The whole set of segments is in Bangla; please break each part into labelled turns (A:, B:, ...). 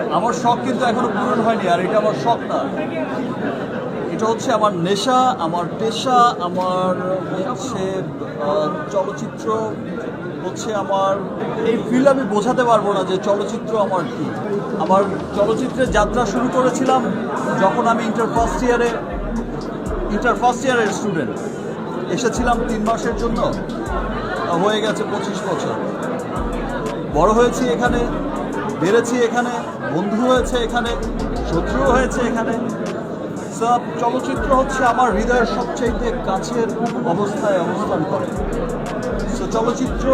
A: আমার শখ কিন্তু এখনও পূরণ হয়নি, আর এটা আমার শখ না। এটা হচ্ছে আমার নেশা, আমার পেশা, আমার হচ্ছে চলচ্চিত্র হচ্ছে আমার, এই ফিল আমি বোঝাতে পারব না যে চলচ্চিত্র আমার কি। আমার চলচ্চিত্রের যাত্রা শুরু করেছিলাম যখন আমি ইন্টার ফার্স্ট ইয়ারে ইন্টার ফার্স্ট ইয়ারের স্টুডেন্ট এসেছিলাম তিন মাসের জন্য, হয়ে গেছে পঁচিশ বছর। বড় হয়েছি এখানে। বেড়েছি এখানে, বন্ধু হয়েছে এখানে শত্রু হয়েছে এখানে। সব চলচ্চিত্র হচ্ছে আমার হৃদয়ের সবচেয়ে কাছের অবস্থায় অবস্থান করে। সো চলচ্চিত্র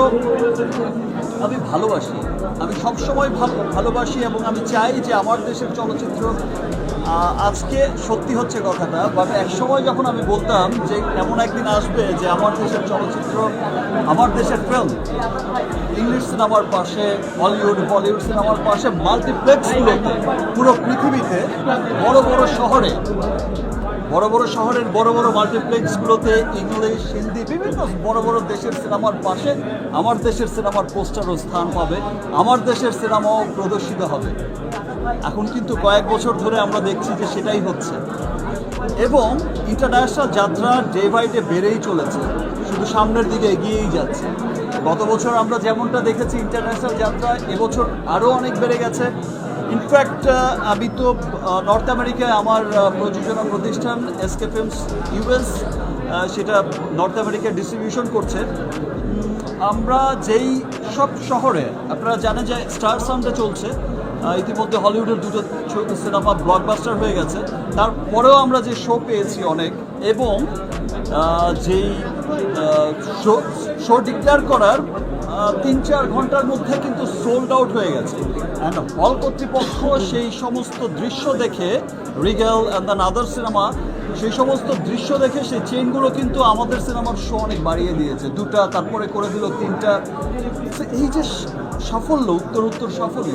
A: আমি ভালোবাসি। আমি সবসময় ভালো, ভালোবাসি এবং আমি চাই যে আমার দেশের চলচ্চিত্র আজকে সত্যি হচ্ছে কথাটা বাট এক সময় যখন আমি বলতাম যে এমন একদিন আসবে যে আমার দেশের চলচ্চিত্র, আমার দেশের ফিল্ম ইংলিশ সিনেমার পাশে হলিউড বলিউড সিনেমার পাশে মাল্টিপ্লেক্সগুলোতে পুরো পৃথিবীতে, বড় বড় শহরে, বড় বড় শহরের বড় বড় মাল্টিপ্লেক্সগুলোতে ইংলিশ হিন্দি বিভিন্ন বড় বড় দেশের সিনেমার পাশে আমার দেশের সিনেমার পোস্টারও স্থান পাবে, আমার দেশের সিনেমাও প্রদর্শিত হবে। এখন কিন্তু কয়েক বছর ধরে আমরা দেখছি যে সেটাই হচ্ছে। এবং ইন্টারন্যাশনাল যাত্রা ডে বাই ডে বেড়েই চলেছে, শুধু সামনের দিকে এগিয়েই যাচ্ছে। গত বছর আমরা যেমনটা দেখেছি ইন্টারন্যাশনাল যাত্রা, এবছর আরও অনেক বেড়ে গেছে। ইনফ্যাক্ট আমি তো নর্থ আমেরিকায় আমার প্রযোজনা প্রতিষ্ঠান এসকে ফিল্মস ইউএস সেটা নর্থ আমেরিকায় ডিস্ট্রিবিউশন করছে। আমরা যেই সব শহরে, আপনারা জানেন যে স্টার সাউন্ডে চলছে। ইতিমধ্যে হলিউডের দুটো সিনেমা ব্লকবাস্টার হয়ে গেছে। তারপরেও আমরা যে শো পেয়েছি অনেক, এবং যেই শো ডিক্লেয়ার করার তিন চার ঘণ্টার মধ্যে কিন্তু সোল্ড আউট হয়ে গেছে। অ্যান্ড হল কর্তৃপক্ষ সেই সমস্ত দৃশ্য দেখে regal and then other cinema সেই সমস্ত দৃশ্য দেখে সেই চেনগুলো কিন্তু আমাদের সিনেমার শো অনেক বাড়িয়ে দিয়েছে। দুটা, তারপরে করে দিল তিনটা। এই যে সাফল্য উত্তর উত্তর সাফল্য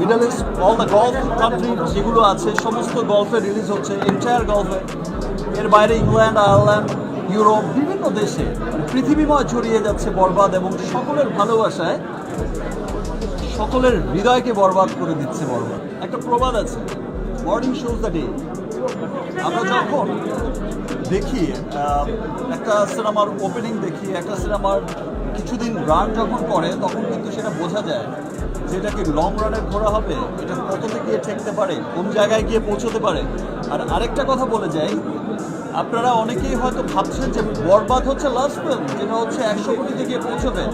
A: Middle east all the gulf country যেগুলো আছে, সমস্ত গল্ফে রিলিজ হচ্ছে এন্টায়ার গল্ফে এর বাইরে ইংল্যান্ড আয়ারল্যান্ড ইউরোপ বিভিন্ন দেশে পৃথিবীময় ছড়িয়ে যাচ্ছে বরবাদ এবং সকলের ভালোবাসায় সকলের হৃদয়কে বরবাদ করে দিচ্ছে বরবাদ। একটা প্রবাদ আছে মর্নিং শোজ দ্য ডে আমরা যখন দেখি একটা সিনেমার ওপেনিং দেখি, একটা সিনেমার কিছুদিন রান যখন করে, তখন কিন্তু সেটা বোঝা যায় যে এটা কি লং রানে ঘোরা হবে, এটা কততে গিয়ে ঠেকতে পারে, কোন জায়গায় গিয়ে পৌঁছতে পারে? আর আরেকটা কথা বলে যাই, আপনারা অনেকেই হয়তো ভাবছেন যে বরবাদ হচ্ছে লাস্ট ফিল্ম যেটা হচ্ছে একশো কোটিতে গিয়ে পৌঁছবে।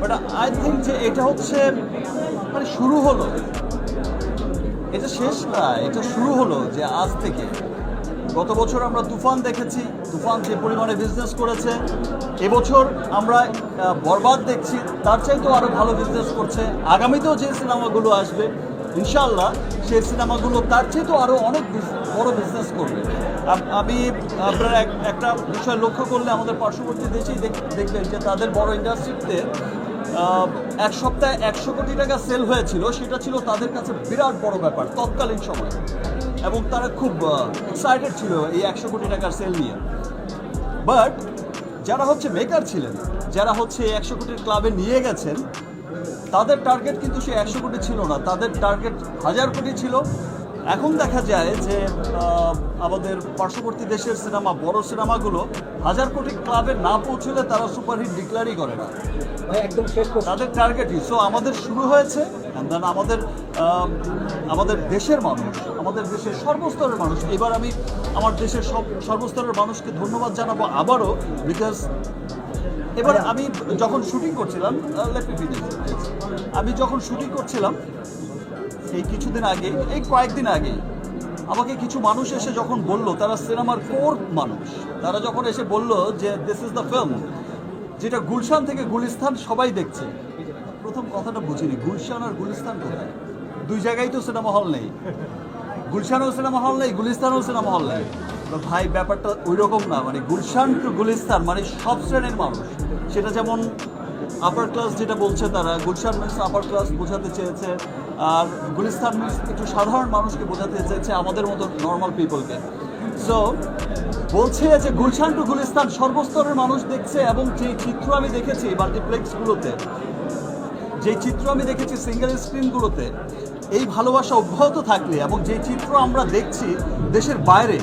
A: বাট আই থিঙ্ক যে এটা হচ্ছে মানে শুরু হলো। এটা শেষ না, এটা শুরু হলো যে আজ থেকে। গত বছর আমরা তুফান দেখেছি, তুফান যে পরিমাণে বিজনেস করেছে, এবছর আমরা বরবাদ দেখছি, তার চাইতেও আরও ভালো বিজনেস করছে। আগামীতেও যে সিনেমাগুলো আসবে ইনশাল্লাহ সেই সিনেমাগুলো তার চাইতেও আরও অনেক বড় বিজনেস করবে। আমি আপনারা এক- একটা বিষয় লক্ষ্য করলে আমাদের পার্শ্ববর্তী দেশেই দেখ- দেখবেন যে তাদের বড় ইন্ডাস্ট্রিতে এক সপ্তাহে একশো কোটি টাকা সেল হয়েছিল, সেটা ছিল তাদের কাছে বিরাট বড় ব্যাপার, তৎকালীন সময়। এবং তারা খুব এক্সাইটেড ছিল এই একশো কোটি টাকার সেল নিয়ে। বাট যারা হচ্ছে মেকার ছিলেন, যারা হচ্ছে একশো কোটির ক্লাবে নিয়ে গেছেন, তাদের টার্গেট কিন্তু সে একশো কোটি ছিল না। তাদের টার্গেট হাজার কোটি ছিল। এখন দেখা যায় যে আমাদের পার্শ্ববর্তী দেশের সিনেমা বড় সিনেমাগুলো হাজার কোটি ক্লাবে না পৌঁছলে তারা সুপারহিট ডিক্লারই করে না।
B: প্রশ্ন
A: তাদের টার্গেটই সো আমাদের শুরু হয়েছে, and আমাদের আমাদের দেশের মানুষ, আমাদের দেশের সর্বস্তরের মানুষ। এবার আমি আমার দেশের সব, সর্বস্তরের মানুষকে ধন্যবাদ জানাব আবারও বিকজ এবার আমি যখন শুটিং করছিলাম. আমি যখন শুটিং করছিলাম, এই কিছুদিন আগে, এই কয়েকদিন আগে, আমাকে কিছু মানুষ এসে যখন বলল, তারা সিনেমার কোর মানুষ। তারা যখন এসে বলল যে দিস ইজ দ্য ফিল্ম যেটা গুলশান থেকে গুলিস্তান সবাই দেখছে। প্রথম কথাটা বুঝিনি, গুলশান আর গুলিস্তান কোথায়? দুই জায়গায় তো সিনেমা হল নেই। গুলশানেও সিনেমা হল নেই, গুলিস্তানেও সিনেমা হল নেই। ভাই, ব্যাপারটা ওই রকম না মানে গুলশান টু গুলিস্তান মানে সব শ্রেণির মানুষ। সেটা যেমন আপার ক্লাস যেটা বলছে তারা, গুলশান মিনস আপার ক্লাস বোঝাতে চেয়েছে, আর গুলিস্তান মিনস একটু সাধারণ মানুষকে বোঝাতে চেয়েছে আমাদের মতো নর্মাল পিপলকে সো বলছে যে গুলশান টু গুলিস্তান সর্বস্তরের মানুষ দেখছে এবং যে চিত্র আমি দেখেছি মাল্টিপ্লেক্সগুলোতে যে চিত্র আমি দেখেছি সিঙ্গেল স্ক্রিনগুলোতে এই ভালোবাসা অব্যাহত থাকলে এবং যে চিত্র আমরা দেখছি দেশের বাইরে,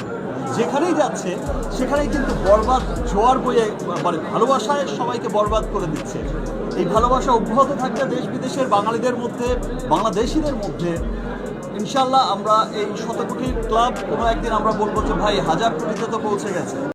A: যেখানেই যাচ্ছে, সেখানেই কিন্তু বরবাদ, জোয়ার বয়ে মানে ভালোবাসায় সবাইকে বরবাদ করে দিচ্ছে। এই ভালোবাসা অব্যাহত থাকলে দেশ বিদেশের বাঙালিদের মধ্যে, বাংলাদেশিদের মধ্যে ইনশাল্লাহ আমরা এই শতকোটির ক্লাব কোনো একদিন আমরা বলব যে, ভাই, হাজার কোটিতে তো পৌঁছে গেছে।